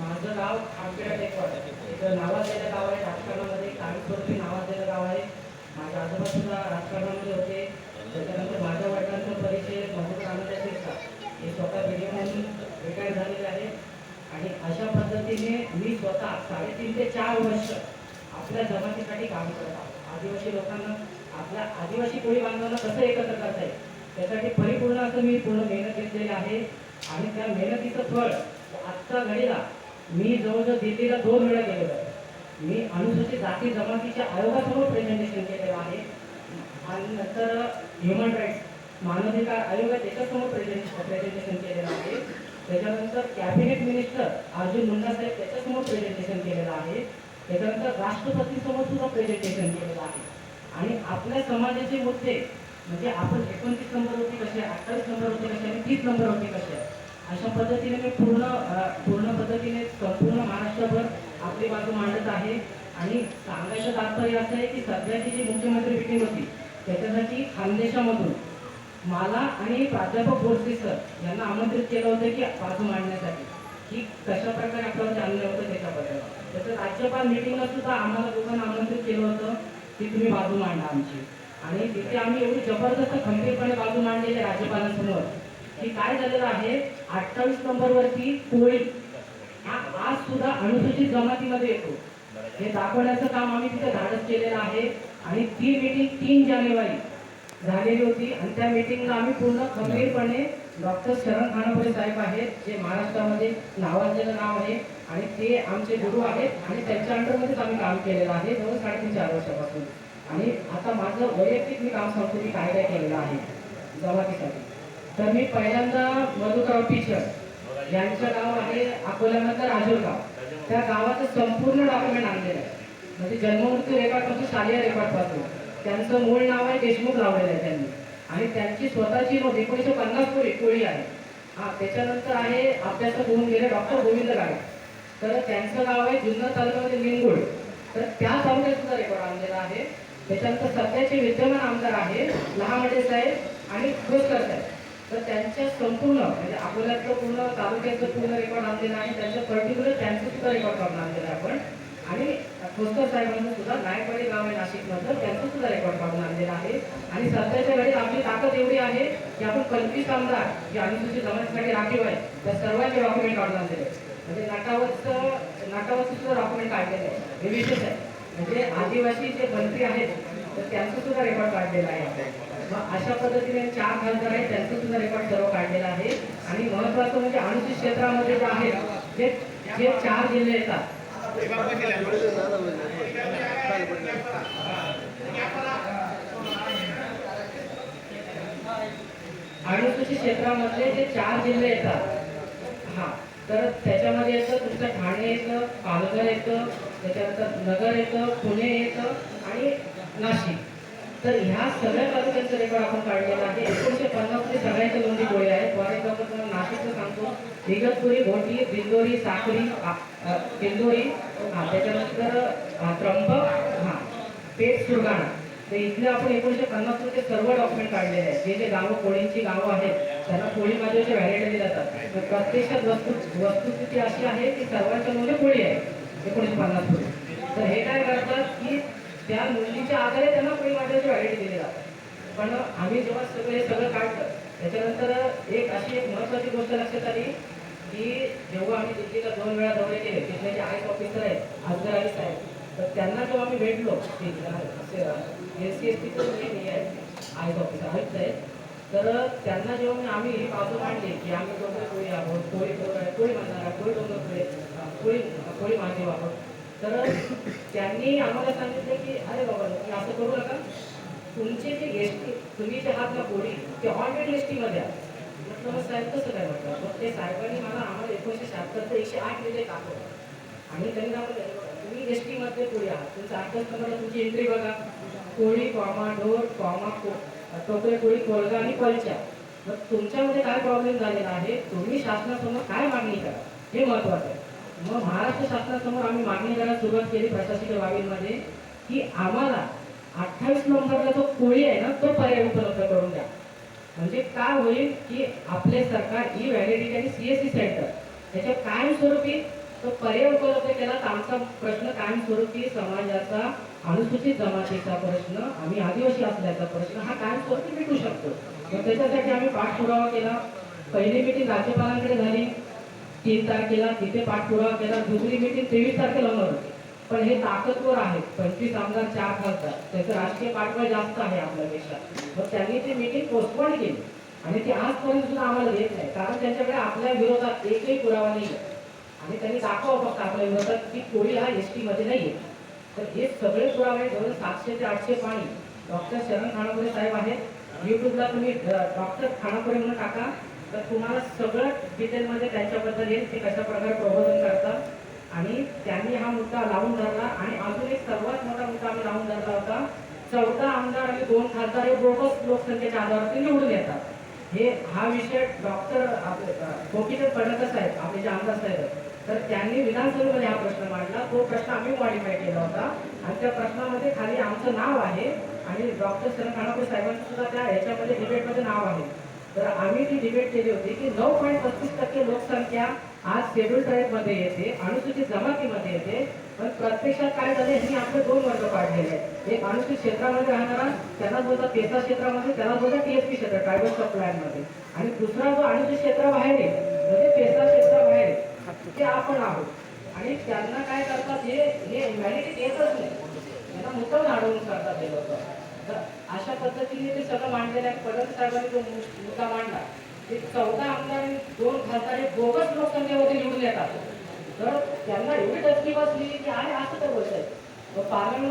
माझं नाव खामखेडा टेकवाड इथं नावाजलेलं गाव आहे. राजकारणामध्ये काळीस्वरूपी नावाजलेलं गाव आहे. माझ्या आजोबा सुद्धा राजकारणामध्ये होते. त्याच्यानंतर माझ्या वडिलांचा परिचय मधुकर आनंद शिरसाट हे स्वतः व्हिडिओ म्हणून रिटायर झालेले आहे. आणि अशा पद्धतीने मी स्वतः साडेतीन ते चार वर्ष आपल्या जमातीसाठी काम करत आहोत आदिवासी लोकांना आपल्या आदिवासी कोळी बांधवांना कसं एकत्र करता येईल? त्यासाठी परिपूर्ण असं मी पूर्ण मेहनत घेतलेली आहे. आणि त्या मेहनतीचं फळ आजच्या घडीला मी जवळजवळ दिल्लीला दोन वेळा गेलेलो आहे मी अनुसूचित जाती जमातीच्या आयोगासमोर प्रेझेंटेशन केलेलं आहे. आणि नंतर ह्युमन राईट्स मानवाधिकार आयोग आहे त्याच्यासमोर प्रेझेंटेशन प्रेझेंटेशन केलेलं आहे. त्याच्यानंतर कॅबिनेट मिनिस्टर अर्जुन मुंडा साहेब त्याच्यासमोर प्रेझेंटेशन केलेलं आहे. त्याच्यानंतर राष्ट्रपतीसमोर सुद्धा प्रेझेंटेशन केलेलं आहे. आणि आपल्या समाजाचे मुद्दे म्हणजे आपण एकोणतीस नंबरवरती कसे अठ्ठावीस नंबर होते कसे आणि तीस नंबरवरती कसे आहे अशा पद्धतीने मी पूर्ण पूर्ण पद्धतीने संपूर्ण महाराष्ट्रभर आपली बाजू मांडत आहे. आणि सांगायचं तात्पर्य असं आहे की सध्याची जी मुख्यमंत्री मिटिंग होती त्याच्यासाठी खानदेशामधून मला आणि प्राध्यापक बोर्सी सर यांना आमंत्रित केलं होतं की बाजू मांडण्यासाठी. की कशा प्रकारे आपल्याला चाललं होतं त्याच्याबद्दल. तसं राज्यपाल मिटिंगला सुद्धा आम्हाला लोकांना आमंत्रित केलं होतं की तुम्ही बाजू मांडा आमची. आणि तिथे आम्ही एवढी जबरदस्त खंबीरपणे बाजू मांडलेली राज्यपालांसमोर की काय झालेलं आहे? अठ्ठावीस नंबरवरती कोळी हा आज सुद्धा अनुसूचित जमातीमध्ये येतो. हे दाखवण्याचं काम आम्ही तिथे धाडस केलेलं आहे. आणि ती मीटिंग तीन जानेवारी झालेली होती. आणि त्या मीटिंगला आम्ही पूर्ण खंबीरपणे डॉक्टर शरण खानापुरे साहेब आहेत जे महाराष्ट्रामध्ये नावाजलेलं नाव आहे. आणि ते आमचे गुरु आहेत. आणि त्यांच्या अंडरमध्येच आम्ही काम केलेलं आहे. जवळ साडेतीन चार वर्षापासून आणि आता माझं वैयक्तिक मी काम सांगतो मी काय काय केलेलं आहे? जमातीसाठी. तर मी पहिल्यांदा मधुकराव टीचर यांचं गाव आहे अकोल्यानंतर राजूरगाव. त्या गावाचं संपूर्ण डॉक्युमेंट आणलेलं आहे. म्हणजे जन्ममृत्यू रेकॉर्डपासून शालेय रेकॉर्डपासून त्यांचं मूळ नाव आहे देशमुख लावलेलं आहे त्यांनी. आणि त्यांची स्वतःची नोंद एकोणीसशे पन्नास कोळी कोळी आहे. हा त्याच्यानंतर आहे अभ्यासक होऊन गेले डॉक्टर गोविंद गाडे. तर त्यांचं गाव आहे जुन्नर तालुक्यामध्ये निंगुड तर त्या तालुक्यातसुद्धा रेकॉर्ड आणलेला आहे. त्याच्यानंतर सध्याचे विद्यमान आमदार आहे लहामडे साहेब आणि खोसकर साहेब तर त्यांच्या संपूर्ण म्हणजे अकोल्यातलं पूर्ण तालुक्याचं पूर्ण रेकॉर्ड आणलेलं आहे. त्यांचं पर्टिक्युलर त्यांचं सुद्धा रेकॉर्ड काढून आणलेलं आहे आपण. आणि खोस्कर साहेबांचं सुद्धा नायकवाडी गाव आहे नाशिकमधलं त्यांचं सुद्धा रेकॉर्ड काढून आणलेलं आहे. आणि सध्याच्या वेळेस आपली ताकद एवढी आहे की आपण पंचवीस आमदार जे अनुसूचित जमातीसाठी राखीव आहे त्या सर्वांचे डॉक्युमेंट काढून आणलेले म्हणजे नाटावरचं नाटावरचं सुद्धा डॉक्युमेंट काढलेलं आहे. हे विशेष आहे. म्हणजे आदिवासी जे मंत्री आहेत तर त्यांचं सुद्धा रेकॉर्ड काढलेलं आहे आपल्याला मग अशा पद्धतीने चार खासदार आहेत त्यांचं सुद्धा रेकॉर्ड सर्व काढलेला आहे. आणि महत्वाचं म्हणजे अनुसूचित क्षेत्रामध्ये जे आहेत जे जे चार जिल्हे येतात. अनुसूचित क्षेत्रामधले जे चार जिल्हे येतात हा तर त्याच्यामध्ये येतं तुमचं ठाणे येतं पालघर येतं त्याच्यानंतर नगर येतं पुणे येतं आणि नाशिक. तर ह्या सगळ्या तालुक्यांचं रेकॉर्ड आपण काढलेलं आहे. एकोणीशे पन्नासचे सगळ्यांचे नोंदी गोळे आहेत. फॉर एक्झाम्पल तुम्हाला नाशिकचं सांगतो. इगतपुरी भोटी बिंदोरी साखरी बिंदोरी हा त्याच्यानंतर हा, त्र्यंबक हा पेठ सुरगाणा. तर इथले आपण एकोणीशे पन्नासमध्ये सर्व डॉक्युमेंट काढलेले आहेत. जे जे गावं कोळींची गावं आहेत त्यांना कोळी माझ्याचे व्हॅलिड जातात. तर प्रत्यक्षात वस्तू वस्तुस्थिती अशी आहे की सर्वांच्या नोंदी कोळी आहे एकोणीशे पन्नास तर हे काय करतात की त्या मुलीच्या आधारे त्यांना कोळी माझ्याची व्हॅलिड दिले जातात पण आम्ही जेव्हा सगळं हे सगळं काढलं त्याच्यानंतर एक अशी एक महत्वाची गोष्ट लक्षात आली की जेव्हा आम्ही दिल्लीला दोन वेळा दौरे केले तिथले जे आय ऑफिसर आहेत अफजल अली साहेब तर त्यांना जेव्हा आम्ही भेटलो एस सी एस टीचं हे आहे आय ऑफिसर आहेत तर त्यांना जेव्हा मी आम्ही ही बाजू मांडली की आम्ही डोंगर कोळी आहोत कोळी कोळी म्हणणार कोळी डोंगर कोळी कोळी कोळी मागे आहोत तर त्यांनी आम्हाला सांगितलं की अरे बाबा तुम्ही असं करू नका. तुमचे जे एस टी तुम्ही जे आहात ना कोणी ते ऑलरेडी एस टीमध्ये आहात म्हटलं मग साहेब कसं काय म्हटलं? मग ते साहेबांनी मला आम्हाला एकोणीशे ते एकशे आठ लिहिले दाखवलं. आणि त्यांनी दाखवलं तुम्ही एस टीमध्ये कोणी आहात तुमचं आठच नंबरला तुमची एंट्री बघा. कोळी कॉमा ढोर कॉमा को टोकरे कोळी कोळगा आणि कोलच्या मग तुमच्यामध्ये काय प्रॉब्लेम झालेला आहे? तुम्ही शासनासमोर काय मागणी करा? हे महत्त्वाचं आहे. मग महाराष्ट्र शासनासमोर आम्ही मागणी करायला सुरुवात केली प्रशासकीय बाबींमध्ये की आम्हाला अठ्ठावीस नंबरला जो कोळी आहे ना तो पर्याय उपलब्ध करून द्या. म्हणजे काय होईल की आपले सरकार ई व्हॅलिडिटी आणि सी एस सी सेंटर त्याच्या कायमस्वरूपी तो पर्याय उपलब्ध केला तर आमचा प्रश्न कायमस्वरूपी समाजाचा अनुसूचित जमातीचा प्रश्न आम्ही आदिवासी असल्याचा प्रश्न हा कायमस्वरूपी मिटू शकतो. मग त्याच्यासाठी आम्ही पाठपुरावा केला. पहिली मिटिंग राज्यपालांकडे झाली. तीन तारखेला तिथे पाठपुरावा केला दुसरी मिटिंग तेवीस तारखेला होणार. होती पण हे ताकदवर आहेत. पंचवीस आमदार चार खासदार. त्याचं राजकीय पाठबळ जास्त आहे आपल्यापेक्षा मग त्यांनी ती मिटिंग पोस्टपोन केली. आणि ती आजपर्यंत सुद्धा आम्हाला येत नाही. कारण त्यांच्याकडे आपल्या विरोधात एकही पुरावा नाही आणि त्यांनी दाखवा फक्त आपल्या विरोधात की कोळी हा एस टीमध्ये नाही आहे तर हे सगळे पुरावे जवळ सातशे ते आठशे पाणी डॉक्टर शरण खानापुरे साहेब आहेत. युट्यूबला तुम्ही डॉक्टर खानापुरे म्हणून टाका. तर तुम्हाला सगळं डिटेलमध्ये त्यांच्याबद्दल येईल ते कशा प्रकारे प्रबोधन करतात. आणि त्यांनी हा मुद्दा लावून धरला. आणि अजून एक सर्वात मोठा मुद्दा आम्ही लावून धरला होता. चौदा आमदार आणि दोन खासदार हे बोगस लोकसंख्येच्या आधारावरती निवडून येतात. हे हा विषय डॉक्टर आपले गोपीचंद पडणकर साहेब आपले जे आमदार साहेब तर त्यांनी विधानसभेमध्ये हा प्रश्न मांडला. तो प्रश्न आम्ही मॉडिफाय केला होता. आणि त्या प्रश्नामध्ये खाली आमचं नाव आहे. आणि डॉक्टर शरण खानापूर साहेबांचं सुद्धा त्या ह्याच्यामध्ये डिबेटमध्ये नाव आहे. तर आम्ही ती डिबेट केली होती की नऊ पॉईंट पस्तीस टक्के लोकसंख्या आज शेड्यूल ट्राईबमध्ये येते अनुसूचित जमातीमध्ये येते पण प्रत्यक्षात काय झाले हे आपले दोन वर्ग पाडलेले आहेत. एक अनुसूचित क्षेत्रामध्ये राहणारा त्यांना बोलतात तेसा क्षेत्रामध्ये त्याला बोलतात टीएसपी क्षेत्र ट्रायबल सबमध्ये. आणि दुसरा जो अनुसूचित क्षेत्राबाहेर आहे म्हणजे पेसा क्षेत्राबाहेर आहे ते आपण आहोत. आणि त्यांना काय करतात हे हे व्हॅलिडिटी येतच नाही. त्यांना मुद्दाम अडवून करतात ते लोक. पद्धतीने ते सगळं मांडलेलं आहे. फडणवीस साहेबांनी जो मुद्दा मांडला ते चौदा आमदार दोन खासदार हे बोगस लोकसंख्येमध्ये निवडून येतात. तर त्यांना एवढी टचकी बसली की आहे असं तर बोलतायत पार्लमेंट